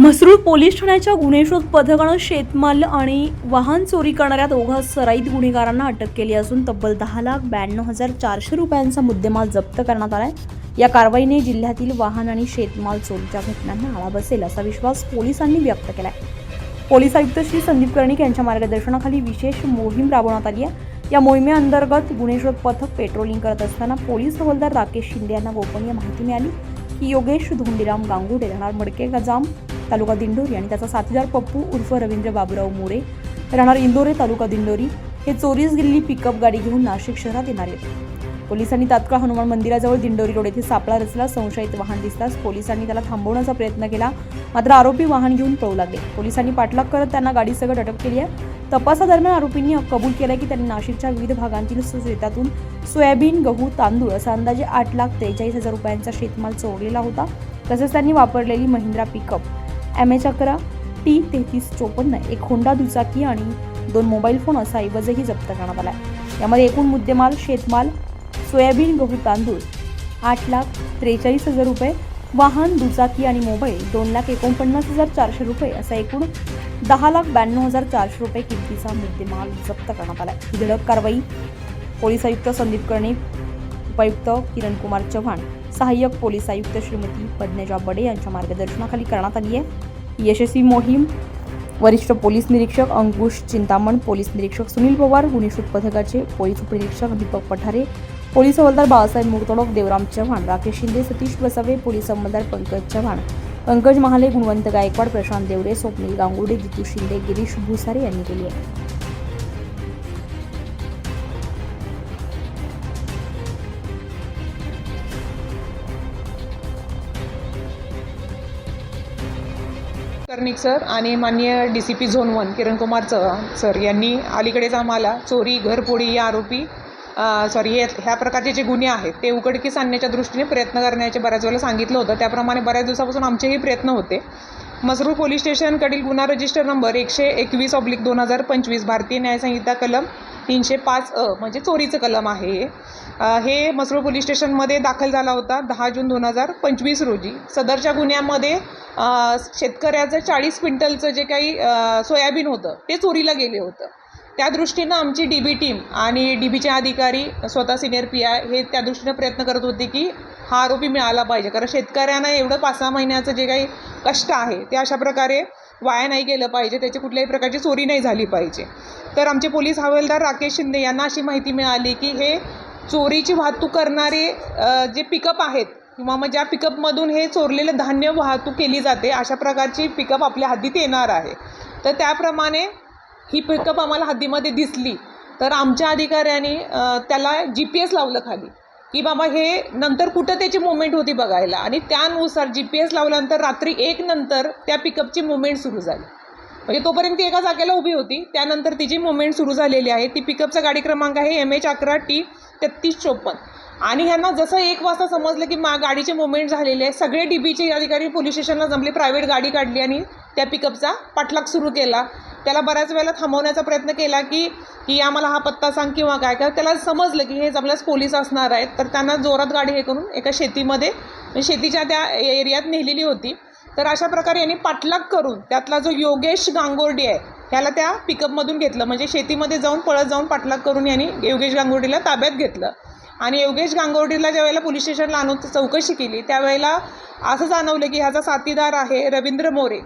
Mhasrul police ठाण्याच्या गुन्हे शोध पथकानं शेतमाल आणि वाहन चोरी करणाऱ्या दोघा सराईत गुन्हेगारांना अटक केली असून तब्बल दहा लाख ब्याण्णव हजार चारशे रुपयांचा मुद्देमाल जप्त करण्यात आलाय. या कारवाईने जिल्ह्यातील वाहन आणि शेतमाल चोरीच्या घटनांना आळा बसेल असा विश्वास पोलिसांनी व्यक्त केला आहे पोलीस आयुक्त श्री संदीप कर्णिक यांच्या मार्गदर्शनाखाली विशेष मोहीम राबवण्यात आली आहे. या मोहिमेअंतर्गत गुन्हे शोध पथक पेट्रोलिंग करत असताना पोलीस हवालदार राकेश शिंदे यांना गोपनीय माहिती मिळाली. की योगेश धोंडीराम गांगुडे राहणार मडके गजाम तालुका दिंडोरी आणि त्याचा साथीदार पप्पू उर्फ रवींद्र बाबूराव मोरे. राहणार इंदोरे तालुका दिंडोरी. हे चोरीस गेलेली पिकअप गाडी घेऊन नाशिक शहरात येणार आहेत. पोलिसांनी तात्काळ हनुमान मंदिराजवळ दिंडोरी रोड येथे सापळा रचला संशयित वाहन दिसताच पोलिसांनी त्याला थांबवण्याचा प्रयत्न केला मात्र आरोपी वाहन घेऊन पळू लागले. पोलिसांनी पाठलाग करत त्यांना गाडीसकट अटक केली आहे. तपासादरम्यान आरोपींनी कबूल केलं की त्यांनी नाशिकच्या विविध भागांतील शेतातून सोयाबीन गहू तांदूळ असा अंदाजे आठ लाख त्रेचाळीस हजार रुपयांचा शेतमाल चोरलेला होता. तसेच त्यांनी वापरलेली महिंद्रा पिकअप एम एच अकरा टी तेहतीस चोपन्न एक होंडा दुचाकी आणि दोन मोबाईल फोन असा ऐवजही जप्त करण्यात आला आहे यामध्ये एकूण मुद्देमाल शेतमाल सोयाबीन गहू तांदूळ आठ लाख त्रेचाळीस हजार रुपये वाहन दुचाकी आणि मोबाईल दोन लाख एकोणपन्नास हजार चारशे रुपये असा एकूण दहा लाख ब्याण्णव हजार चारशे रुपये किमतीचा मुद्देमाल जप्त करण्यात आला ही धडक कारवाई पोलीस आयुक्त संदीप कर्णिक उपायुक्त किरण कुमार चव्हाण सहाय्यक पोलीस आयुक्त श्रीमती पद्मजा बडे यांच्या मार्गदर्शनाखाली करण्यात आली आहे. यशस्वी मोहीम वरिष्ठ पोलीस निरीक्षक अंकुश चिंतामण पोलीस निरीक्षक सुनील पवार गुन्हे पथकाचे पोलीस उपनिरीक्षक दीपक पठारे पोलीस हवालदार बाळासाहेब मुगतोडक देवराम चव्हाण राकेश शिंदे सतीश बसावे पोलीस अंमलदार पंकज चव्हाण पंकज महाले गुणवंत गायकवाड प्रशांत देवरे स्वप्नील गांगुडे जितू शिंदे गिरीश भुसारे यांनी केली आहे. कर्णिक सर आणि माननीय D C P zone one Kiran Kumar Chavan sir यांनी अलीकडेच आम्हाला चोरी घरपोडी या आरोपी सॉरी हे ह्या प्रकारचे जे गुन्हे आहेत ते उघडकीस आणण्याच्या दृष्टीने प्रयत्न करण्याचे बऱ्याच वेळेला सांगितलं होतं. त्याप्रमाणे बऱ्याच दिवसापासून आमचेही प्रयत्न होते. मसरूळ पोलीस स्टेशनकडील गुन्हा रजिस्टर नंबर एकशे एकवीस ऑब्लिक दोन हजार पंचवीस भारतीय न्यायसंहिता कलम तीनशे पाच अ म्हणजे चोरीचं कलम आहे. हे. मसरूळ पोलीस स्टेशनमध्ये दाखल झाला होता दहा जून दोन हजार पंचवीस रोजी. सदरच्या गुन्ह्यामध्ये शेतकऱ्याचं चाळीस क्विंटलचं जे काही सोयाबीन होतं ते चोरीला गेले होतं. त्या दृष्टीनं आमची डी बी टीम आणि डी बीचे अधिकारी स्वतः सिनियर पी आय हे त्या दृष्टीनं प्रयत्न करत होते की हा आरोपी मिळाला पाहिजे. कारण शेतकऱ्यांना एवढं पाच सहा महिन्याचं जे काही कष्ट आहे ते अशा प्रकारे वाया नाही गेलं पाहिजे त्याची कुठल्याही प्रकारची चोरी नाही झाली पाहिजे. तर आमचे पोलीस हवालदार राकेश शिंदे यांना अशी माहिती मिळाली की हे चोरीची वाहतूक करणारे जे पिकअप आहेत किंवा मग ज्या पिकअपमधून हे चोरलेलं धान्य वाहतूक केली जाते अशा प्रकारची पिकअप आपल्या हद्दीत येणार आहे. तर त्याप्रमाणे ही पिकअप आम्हाला हद्दीमध्ये दिसली. तर आमच्या अधिकाऱ्यांनी त्याला जी पी एस लावलं खाली. की बाबा हे नंतर कुठं त्याची मुवमेंट होती बघायला. आणि त्यानुसार जी पी एस लावल्यानंतर रात्री एक नंतर त्या पिकअपची मुवमेंट सुरू झाली. म्हणजे तोपर्यंत ती एका जागेला उभी होती. त्यानंतर तिची मुवमेंट सुरू झालेली आहे. ती पिकअपचा गाडी क्रमांक आहे एम एच अकरा टी तेहतीस चोपन्न. आणि ह्यांना जसं एक वाजता समजलं की मा गाडीची मुवमेंट झालेली आहे सगळे डी बीचे अधिकारी पोलीस स्टेशनला जमले प्रायव्हेट गाडी काढली आणि त्या पिकअपचा पाठलाग सुरू केला. त्याला बऱ्याच वेळेला थांबवण्याचा प्रयत्न केला की की आम्हाला हा पत्ता सांग किंवा काय? काय त्याला समजलं की हे आपल्यास पोलीस असणार आहेत तर त्यांना जोरात गाडी हे करून एका शेतीमध्ये म्हणजे शेतीच्या त्या एरियात नेलेली होती. तर अशा प्रकारे यांनी पाठलाग करून त्यातला जो योगेश गांगोर्डी आहे ह्याला त्या पिकअपमधून घेतलं. म्हणजे शेतीमध्ये जाऊन पळत जाऊन पाठलाग करून यांनी योगेश गांगोर्डीला ताब्यात घेतलं. आणि योगेश गांगोर्डीला ज्या वेळेला पोलीस स्टेशनला आणून चौकशी केली त्यावेळेला असं जाणवलं की ह्याचा साथीदार आहे रवींद्र मोरे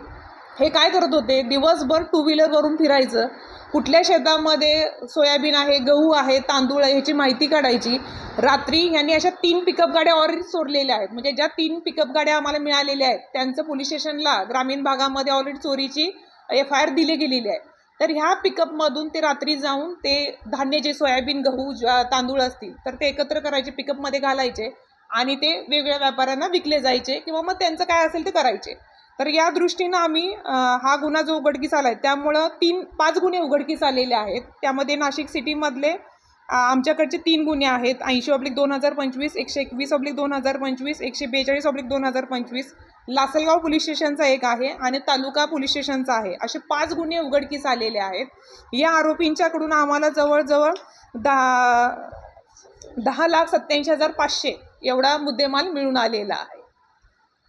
हे काय करत होते? दिवसभर टू व्हीलरवरून फिरायचं. कुठल्या शेतामध्ये सोयाबीन आहे गहू आहे तांदूळ आहे ह्याची माहिती काढायची. रात्री यांनी अशा तीन पिकअप गाड्या ऑलरेडी चोरलेल्या आहेत. म्हणजे ज्या तीन पिकअप गाड्या आम्हाला मिळालेल्या आहेत त्यांचं पोलीस स्टेशनला ग्रामीण भागामध्ये ऑलरेडी चोरीची एफ आय आर दिली गेलेली आहे. तर ह्या पिकअपमधून ते रात्री जाऊन ते धान्य जे सोयाबीन गहू तांदूळ असतील तर ते एकत्र करायचे पिकअपमध्ये घालायचे आणि ते वेगवेगळ्या व्यापाऱ्यांना विकले जायचे किंवा मग त्यांचं काय असेल ते करायचे. तर या दृष्टीनं आम्ही हा गुन्हा जो उघडकीस आला आहे त्यामुळं तीन पाच गुन्हे उघडकीस आलेले आहेत. त्यामध्ये नाशिक सिटीमधले आमच्याकडचे तीन गुन्हे आहेत. ऐंशी ऑब्लिक दोन हजार पंचवीस एकशे एकवीस ऑब्लिक दोन हजार पंचवीस एकशे बेचाळीस ऑब्लिक दोन हजार पंचवीस लासलगाव पोलीस स्टेशनचा एक आहे आणि तालुका पोलीस स्टेशनचा आहे. असे पाच गुन्हे उघडकीस आलेले आहेत. या आरोपींच्याकडून आम्हाला जवळजवळ दहा दहा लाख सत्याऐंशी हजार पाचशे एवढा मुद्देमाल मिळून आलेला आहे.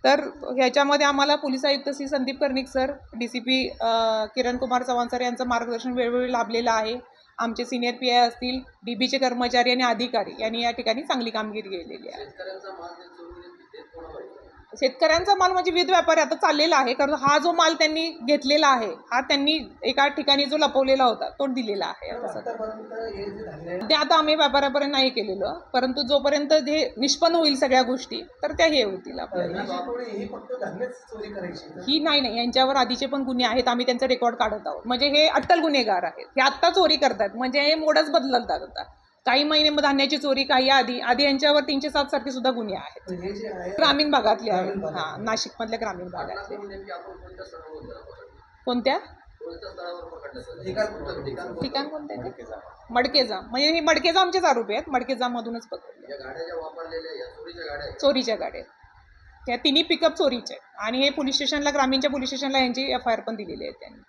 तर ह्याच्यामध्ये आम्हाला पोलीस आयुक्त Shri Sandeep Karnik sir D C P Kiran Kumar Chavan sir यांचं मार्गदर्शन वेळोवेळी लाभलेलं आहे. आमचे सिनियर पी आय असतील डी बीचे कर्मचारी आणि अधिकारी यांनी या ठिकाणी चांगली कामगिरी केलेली आहे? शेतकऱ्यांचा माल म्हणजे विविध व्यापारी आता चाललेला आहे कारण हा जो माल त्यांनी घेतलेला आहे हा त्यांनी एका ठिकाणी जो लपवलेला होता तो दिलेला आहे. हे ते आता आम्ही व्यापाऱ्यापर्यंत नाही केलेलं परंतु जोपर्यंत जे निष्पन्न होईल सगळ्या गोष्टी तर त्या हे होतील आपल्याला. ही ही ही नाही नाही यांच्यावर आधीचे पण गुन्हे आहेत आम्ही त्यांचा रेकॉर्ड काढत आहोत. म्हणजे हे अट्टल गुन्हेगार आहेत. हे आत्ता चोरी करतात म्हणजे हे मोडच बदलतात आता. काही महिने मग धान्याची चोरी काही आधी आधी यांच्यावर तीनशे सात सारखे सुद्धा गुन्हे आहेत. ग्रामीण भागातले आहेत. हां नाशिकमधल्या ग्रामीण भागातले. कोणत्या ठिकाण कोणते मडकेजा म्हणजे हे मडकेजा आमचेच आरोपी आहेत. मडकेजामधूनच पकडले. चोरीच्या गाड्या त्या तिन्ही पिकअप चोरीचे आहेत. आणि हे पोलीस स्टेशनला ग्रामीणच्या पोलीस स्टेशनला यांची एफ आय आर पण दिलेली आहे त्यांनी.